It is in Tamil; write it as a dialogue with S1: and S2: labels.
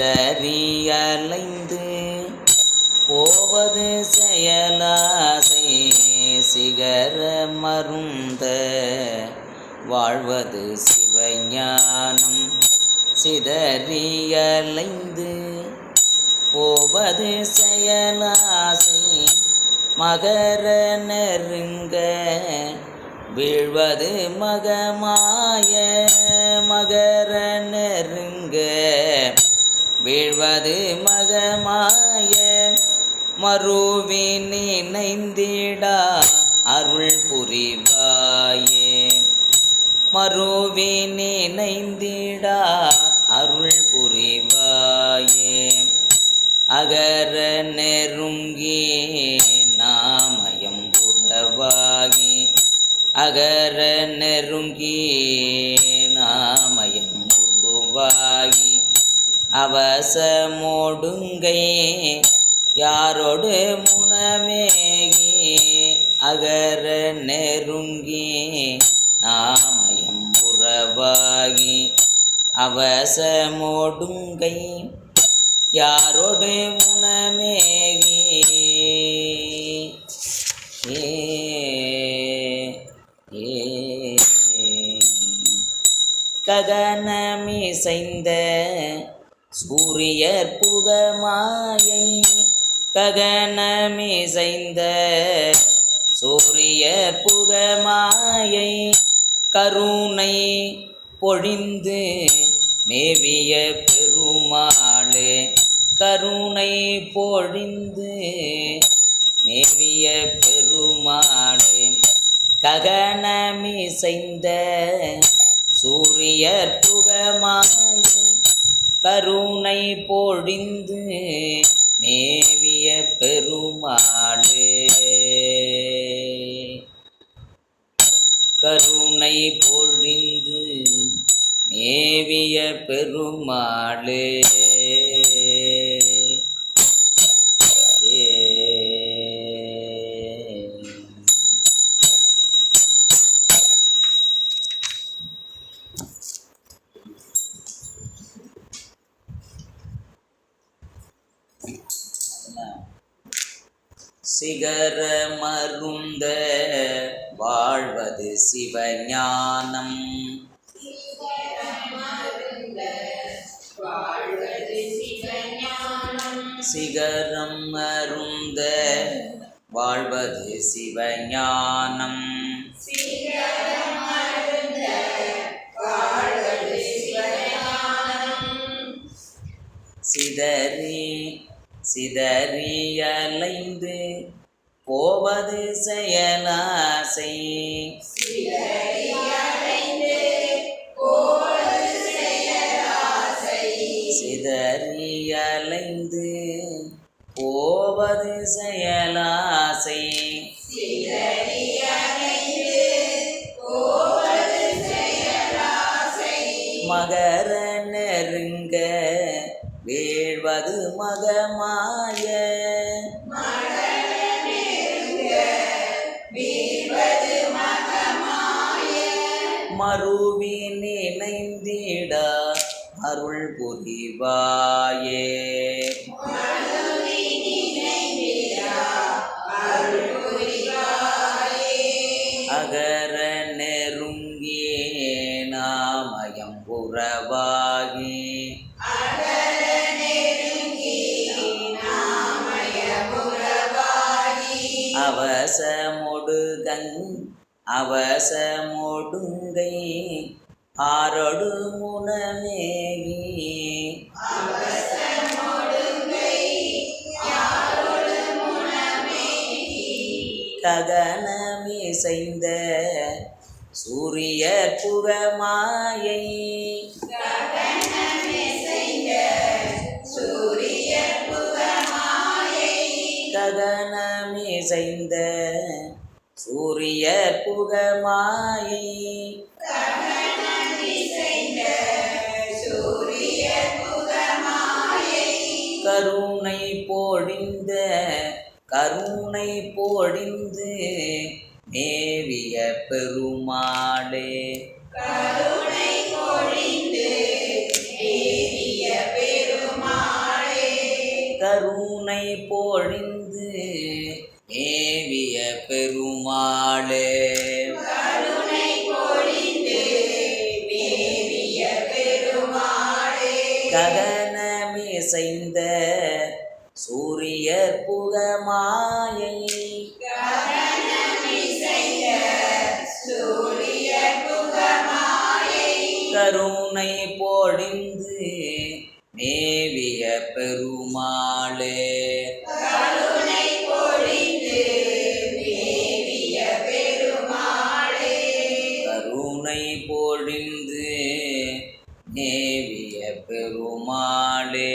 S1: சிதறியலைந்து போவது செயலாசை சிகர மருந்த வாழ்வது சிவஞானம். சிதறியலைந்து போவது செயலாசை மகர நெருங்க வீழ்வது மகமாய மகர நெருங்க வீழ்வது மகமாய. மறுவி நினைந்திடா அருள் புரிவாயே. மறுவி நினைந்திடா அருள் புரிவாயே. அகர நெருங்கி நாமயம் புறவாகி அகர நெருங்கி அவசமோடுங்கை யாரோடு முனமேகி அகர நெருங்கி. நாமயம் உறவாகி அவசமோடுங்கை. யாரோடு முனமேகி ஏ ஏ. ககனமிசைந்த சூரியர் புக மாயை ககனமிசைந்த சூரியர் புக மாயை கருணை பொழிந்து மேவிய பெருமாளே கருணை பொழிந்து மேவிய பெருமாளே ககனமிசைந்த சூரியர் புகமாய் கருணை பொழிந்து மேவிய பெருமாளே. கருணை பொழிந்து மேவிய பெருமாளே. சிகர மருந்த வாழ்வது சிவஞானம். சிகரம் மருந்த வாழ்வது சிவஞானம். சிதறி சிதறியலைந்து போவது செயலாசை. சிதறியலைந்து போவது செயலாசை. மகர நெருங்க வேழ்வது மகமா? மறுவி நினைந்திட அருள் புரிவாயே. அகர நெருங்கிய நாமயம் புறவாகி அவசமொடுங்கை ஆரொடு முனமேகி ககனமிசைந்த சூரிய புகமாயை ககனமிசைந்த சூரிய புகமாயை கருணை பொழிந்த கருணை பொழிந்து மேவிய பெருமாளே.
S2: கருணை பொழிந்து மேவிய பெருமாளே.
S1: பொழிந்து மேவிய ககனமிசைந்த சூரியர் புகமாயை. கருணை பொழிந்து மேவிய பெருமா கருணை பொழிந்து நேவிய பெருமாளே.